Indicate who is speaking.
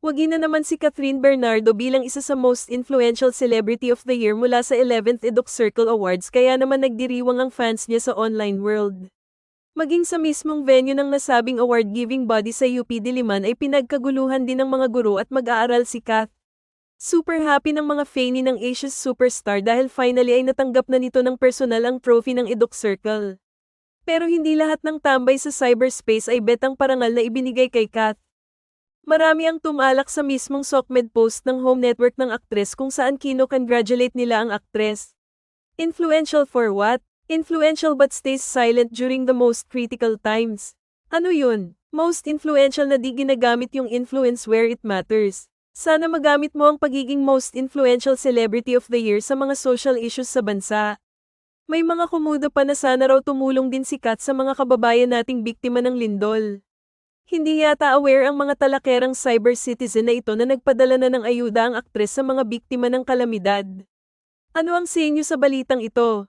Speaker 1: Wagi na naman si Catherine Bernardo bilang isa sa most influential celebrity of the year mula sa 11th Eduk Circle Awards kaya naman nagdiriwang ang fans niya sa online world. Maging sa mismong venue ng nasabing award-giving body sa UP Diliman ay pinagkaguluhan din ng mga guro at mag-aaral si Kath. Super happy ng mga fanny ng Asia's Superstar dahil finally ay natanggap na nito ng personal ang trophy ng Eduk Circle. Pero hindi lahat ng tambay sa cyberspace ay betang parangal na ibinigay kay Kath. Marami ang tumalak sa mismong SOCMED post ng home network ng aktres kung saan kino-congratulate nila ang aktres. Influential for what? Influential but stays silent during the most critical times. Ano yun? Most influential na di ginagamit yung influence where it matters. Sana magamit mo ang pagiging most influential celebrity of the year sa mga social issues sa bansa. May mga kumuda pa na sana raw tumulong din si Kat sa mga kababayan nating biktima ng lindol. Hindi yata aware ang mga talakerang cyber citizen na ito na nagpadala na ng ayuda ang aktres sa mga biktima ng kalamidad. Ano ang senyo sa balitang ito?